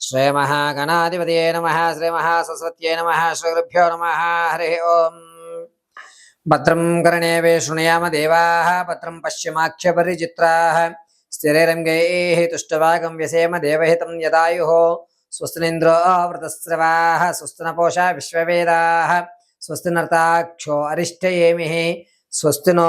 శ్రీ మహాగణాధిపతయే నమ శ్రీ మహాసరస్వత్యై నమ శ్రీగురుభ్యో నమ హరి ఓం భద్రం కర్ణే శృణయామ దేవా భద్రం పశ్చిమాక్షపరిచిత్రా స్థిరైరంగై తుష్టవాగం వ్యసేమ దేవహితం యదాయు స్వస్తినింద్రో వృతస్రవా స్వస్తి నపోషా విశ్వవేదా స్వస్తి నర్తాక్షో అరిష్టయేమి స్వస్తి నో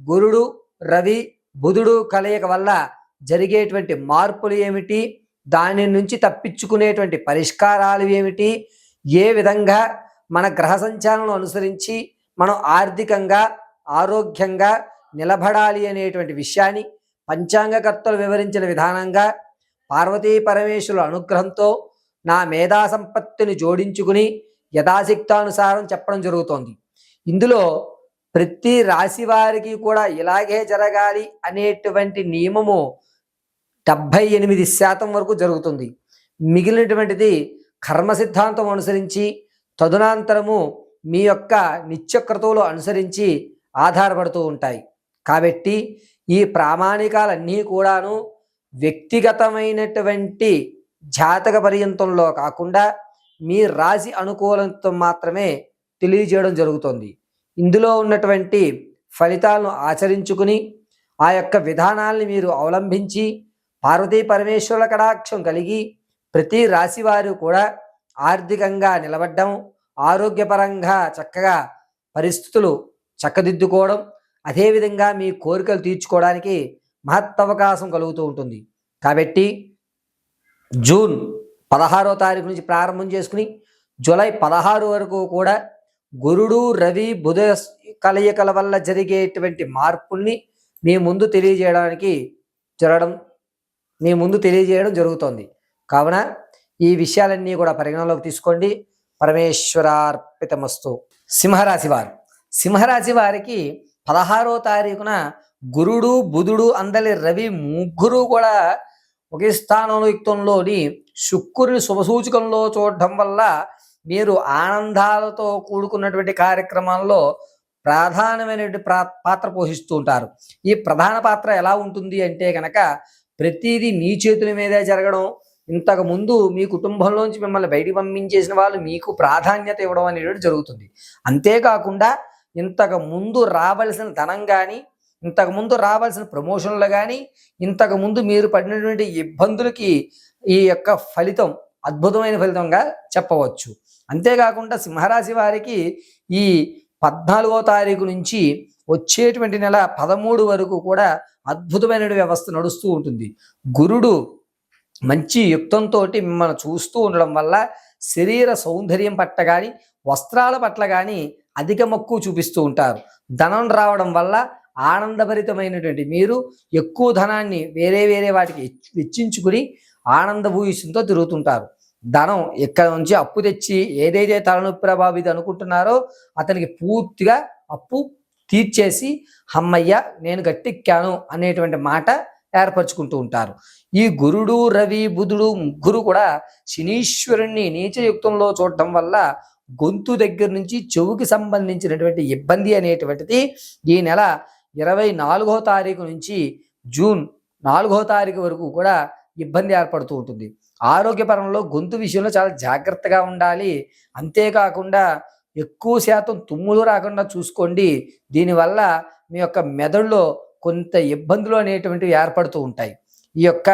గురుడు రవి బుధుడు కలయిక వల్ల జరిగేటువంటి మార్పులు ఏమిటి? దాని నుంచి తప్పించుకునేటువంటి పరిష్కారాలు ఏమిటి? ఏ విధంగా మన గ్రహ సంచాలను అనుసరించి మనం ఆర్థికంగా ఆరోగ్యంగా నిలబడాలి అనేటువంటి విషయాన్ని పంచాంగకర్తలు వివరించిన విధానంగా పార్వతీ పరమేశ్వరుల అనుగ్రహంతో నా మేధా సంపత్తిని జోడించుకుని యథాశక్తానుసారం చెప్పడం జరుగుతోంది. ఇందులో ప్రతి రాశి వారికి కూడా ఇలాగే జరగాలి అనేటువంటి నియమము డెబ్భై ఎనిమిది శాతం వరకు జరుగుతుంది. మిగిలినటువంటిది కర్మ సిద్ధాంతం అనుసరించి తదునాంతరము మీ యొక్క నిత్యక్రతువులు అనుసరించి ఆధారపడుతూ ఉంటాయి. కాబట్టి ఈ ప్రామాణికాలన్నీ కూడాను వ్యక్తిగతమైనటువంటి జాతక పర్యంతంలో కాకుండా మీ రాశి అనుకూలంతో మాత్రమే తెలియజేయడం జరుగుతుంది. ఇందులో ఉన్నటువంటి ఫలితాలను ఆచరించుకుని ఆ యొక్క విధానాల్ని మీరు అవలంబించి పార్వతీ పరమేశ్వరుల కడాక్షం కలిగి ప్రతి రాశి వారు కూడా ఆర్థికంగా నిలబడ్డం ఆరోగ్యపరంగా చక్కగా పరిస్థితులు చక్కదిద్దుకోవడం అదేవిధంగా మీ కోరికలు తీర్చుకోవడానికి మహత్తవకాశం కలుగుతూ ఉంటుంది. కాబట్టి జూన్ పదహారో తారీఖు నుంచి ప్రారంభం చేసుకుని జూలై పదహారు వరకు కూడా గురుడు రవి బుధ కలయికల వల్ల జరిగేటువంటి మార్పుల్ని మీ ముందు తెలియజేయడానికి జరగడం మీ ముందు తెలియజేయడం జరుగుతోంది. కావున ఈ విషయాలన్నీ కూడా పరిగణలోకి తీసుకోండి. పరమేశ్వరార్పితమస్తు. సింహరాశి వారు. సింహరాశి వారికి పదహారో తారీఖున గురుడు బుధుడు అందలి రవి ముగ్గురు కూడా ఒకే స్థానంలో యుక్తంలోని శుక్రుని శుభసూచకంలో చూడడం వల్ల మీరు ఆనందాలతో కూడుకున్నటువంటి కార్యక్రమాల్లో ప్రధానమైనటువంటి ప్రా పాత్ర పోషిస్తూ ఉంటారు. ఈ ప్రధాన పాత్ర ఎలా ఉంటుంది అంటే కనుక ప్రతిదీ మీ చేతుల మీదే జరగడం ఇంతకు ముందు మీ కుటుంబంలోంచి మిమ్మల్ని బయటికి పంపించేసిన వాళ్ళు మీకు ప్రాధాన్యత ఇవ్వడం అనేటువంటి జరుగుతుంది. అంతేకాకుండా ఇంతకు ముందు రావలసిన ధనం కానీ ఇంతకు ముందు రావాల్సిన ప్రమోషన్లు కానీ ఇంతకు ముందు మీరు పడినటువంటి ఇబ్బందులకి ఈ యొక్క ఫలితం అద్భుతమైన ఫలితంగా చెప్పవచ్చు. అంతేకాకుండా సింహరాశి వారికి ఈ పద్నాలుగో తారీఖు నుంచి వచ్చేటువంటి నెల పదమూడు వరకు కూడా అద్భుతమైన వ్యవస్థ నడుస్తూ ఉంటుంది. గురుడు మంచి యుక్తంతో మిమ్మల్ని చూస్తూ ఉండడం వల్ల శరీర సౌందర్యం పట్ల కానీ వస్త్రాల పట్ల కానీ అధిక మక్కువ చూపిస్తూ ఉంటారు. ధనం రావడం వల్ల ఆనందభరితమైనటువంటి మీరు ఎక్కువ ధనాన్ని వేరే వేరే వాటికి వెచ్చించుకుని ఆనంద తిరుగుతుంటారు. ధనం ఇక్కడ నుంచి అప్పు తెచ్చి ఏదైతే తలనొప్పి ప్రభావిత అనుకుంటున్నారో అతనికి పూర్తిగా అప్పు తీర్చేసి అమ్మయ్య నేను గట్టెక్కాను అనేటువంటి మాట ఏర్పరచుకుంటూ ఉంటారు. ఈ గురుడు రవి బుధుడు ముగ్గురు కూడా శనీశ్వరుణ్ణి నీచయుక్తంలో చూడటం వల్ల గొంతు దగ్గర నుంచి చెవుకి సంబంధించినటువంటి ఇబ్బంది అనేటువంటిది ఈ నెల ఇరవై నాలుగో తారీఖు నుంచి జూన్ నాలుగో తారీఖు వరకు కూడా ఇబ్బంది ఏర్పడుతూ ఉంటుంది. ఆరోగ్యపరంలో గొంతు విషయంలో చాలా జాగ్రత్తగా ఉండాలి. అంతేకాకుండా ఎక్కువ శాతం తుమ్ములు రాకుండా చూసుకోండి. దీనివల్ల మీ యొక్క మెదడులో కొంత ఇబ్బందులు అనేటువంటివి ఏర్పడుతూ ఉంటాయి. ఈ యొక్క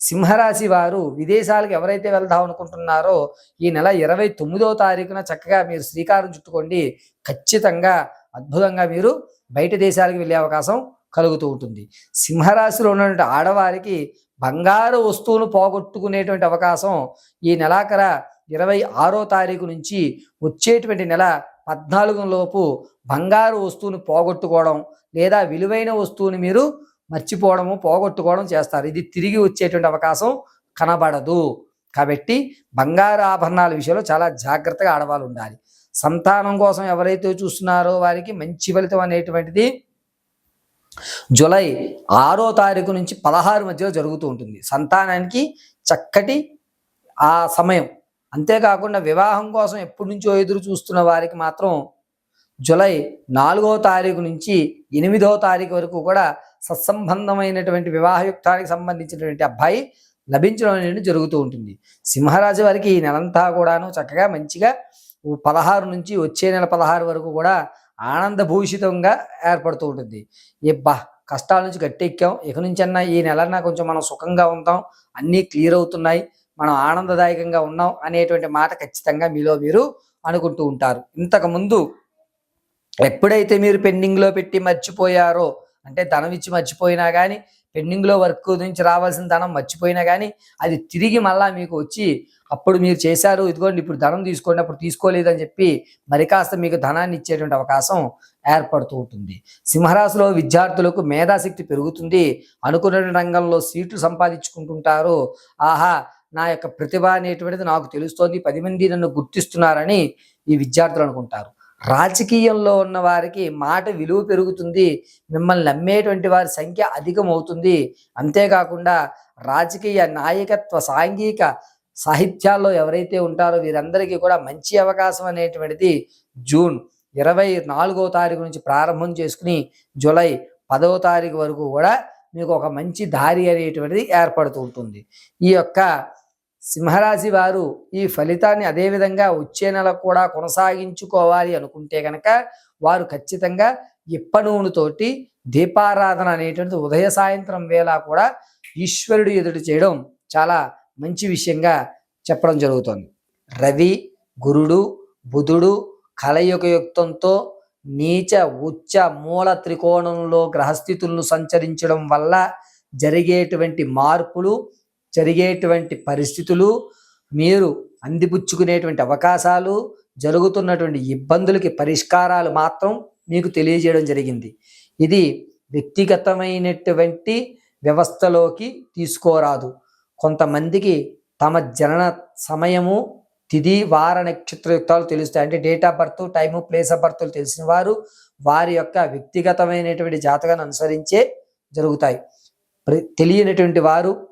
సింహరాశి వారు విదేశాలకు ఎవరైతే వెళ్దాం అనుకుంటున్నారో ఈ నెల ఇరవై తొమ్మిదవ తారీఖున చక్కగా మీరు శ్రీకారం చుట్టుకోండి. ఖచ్చితంగా అద్భుతంగా మీరు బయట దేశాలకు వెళ్ళే అవకాశం కలుగుతూ ఉంటుంది. సింహరాశిలో ఉన్నటువంటి ఆడవారికి బంగారు వస్తువును పోగొట్టుకునేటువంటి అవకాశం ఈ నెలాఖర ఇరవై ఆరో తారీఖు నుంచి వచ్చేటువంటి నెల పద్నాలుగు లోపు బంగారు వస్తువును పోగొట్టుకోవడం లేదా విలువైన వస్తువుని మీరు మర్చిపోవడము పోగొట్టుకోవడం చేస్తారు. ఇది తిరిగి వచ్చేటువంటి అవకాశం కనబడదు. కాబట్టి బంగారు ఆభరణాల విషయంలో చాలా జాగ్రత్తగా ఆడవాళ్ళు ఉండాలి. సంతానం కోసం ఎవరైతే చూస్తున్నారో వారికి మంచి ఫలితం అనేటువంటిది జూలై ఆరో తారీఖు నుంచి పదహారు మధ్యలో జరుగుతూ ఉంటుంది. సంతానానికి చక్కటి ఆ సమయం. అంతేకాకుండా వివాహం కోసం ఎప్పటి నుంచో ఎదురు చూస్తున్న వారికి మాత్రం జూలై నాలుగో తారీఖు నుంచి ఎనిమిదో తారీఖు వరకు కూడా సత్సంబంధమైనటువంటి వివాహయుక్తానికి సంబంధించినటువంటి అబ్బాయి లభించడం అనేది జరుగుతూ ఉంటుంది. సింహరాశి వారికి ఈ నెలంతా కూడాను చక్కగా మంచిగా పదహారు నుంచి వచ్చే నెల పదహారు వరకు కూడా ఆనందభూషితంగా ఏర్పడుతూ ఉంటుంది. ఎబ్బా కష్టాల నుంచి గట్టెక్కాం. ఇక నుంచన్నా ఈ నెలన్నా కొంచెం మనం సుఖంగా ఉంటాం. అన్నీ క్లియర్ అవుతున్నాయి. మనం ఆనందదాయకంగా ఉన్నాం అనేటువంటి మాట ఖచ్చితంగా మీలో మీరు అనుకుంటూ ఉంటారు. ఇంతకు ముందు ఎప్పుడైతే మీరు పెండింగ్లో పెట్టి మర్చిపోయారో అంటే ధనం ఇచ్చి మర్చిపోయినా కానీ పెండింగ్లో వర్క్ నుంచి రావాల్సిన ధనం మర్చిపోయినా కానీ అది తిరిగి మళ్ళా మీకు వచ్చి అప్పుడు మీరు చేశారు ఇదిగోండి ఇప్పుడు ధనం తీసుకోండి అప్పుడు తీసుకోలేదని చెప్పి మరి కాస్త మీకు ధనాన్ని ఇచ్చేటువంటి అవకాశం ఏర్పడుతూ ఉంటుంది. సింహరాశిలో విద్యార్థులకు మేధాశక్తి పెరుగుతుంది. అనుకున్న రంగంలో సీట్లు సంపాదించుకుంటుంటారు. ఆహా నా యొక్క ప్రతిభ అనేటువంటిది నాకు తెలుస్తోంది పది మంది నన్ను గుర్తిస్తున్నారని ఈ విద్యార్థులు అనుకుంటారు. రాజకీయంలో ఉన్న వారికి మాట విలువ పెరుగుతుంది మిమ్మల్ని నమ్మేటువంటి వారి సంఖ్య అధికమవుతుంది. అంతేకాకుండా రాజకీయ నాయకత్వ సాంఘిక సాహిత్యాల్లో ఎవరైతే ఉంటారో వీరందరికీ కూడా మంచి అవకాశం అనేటువంటిది జూన్ ఇరవై నాలుగో తారీఖు నుంచి ప్రారంభం చేసుకుని జూలై పదవ తారీఖు వరకు కూడా మీకు ఒక మంచి దారి అనేటువంటిది ఏర్పడుతూ ఉంటుంది. ఈ యొక్క సింహరాశి వారు ఈ ఫలితాన్ని అదేవిధంగా వచ్చే నెల కూడా కొనసాగించుకోవాలి అనుకుంటే కనుక వారు ఖచ్చితంగా ఇప్పనూనెతోటి దీపారాధన అనేటువంటిది ఉదయ సాయంత్రం వేళ కూడా ఈశ్వరుడు ఎదుటి చేయడం చాలా మంచి విషయంగా చెప్పడం జరుగుతుంది. రవి గురుడు బుధుడు కలయుగయుక్తంతో నీచ ఉచ్చ మూల త్రికోణంలో గ్రహస్థితులను సంచరించడం వల్ల జరిగేటువంటి మార్పులు జరిగేటువంటి పరిస్థితులు మీరు అందిపుచ్చుకునేటువంటి అవకాశాలు జరుగుతున్నటువంటి ఇబ్బందులకి పరిష్కారాలు మాత్రం మీకు తెలియజేయడం జరిగింది. ఇది వ్యక్తిగతమైనటువంటి వ్యవస్థలోకి తీసుకోరాదు. కొంతమందికి తమ జనన సమయము తిది వార నక్షత్రయుక్తాలు తెలుస్తాయి. అంటే date of birth time place of birth తెలిసిన వారు వారి యొక్క వ్యక్తిగతమైనటువంటి జాతకాన్ని అనుసరించే జరుగుతాయి. ప్ర- తెలియనటువంటి వారు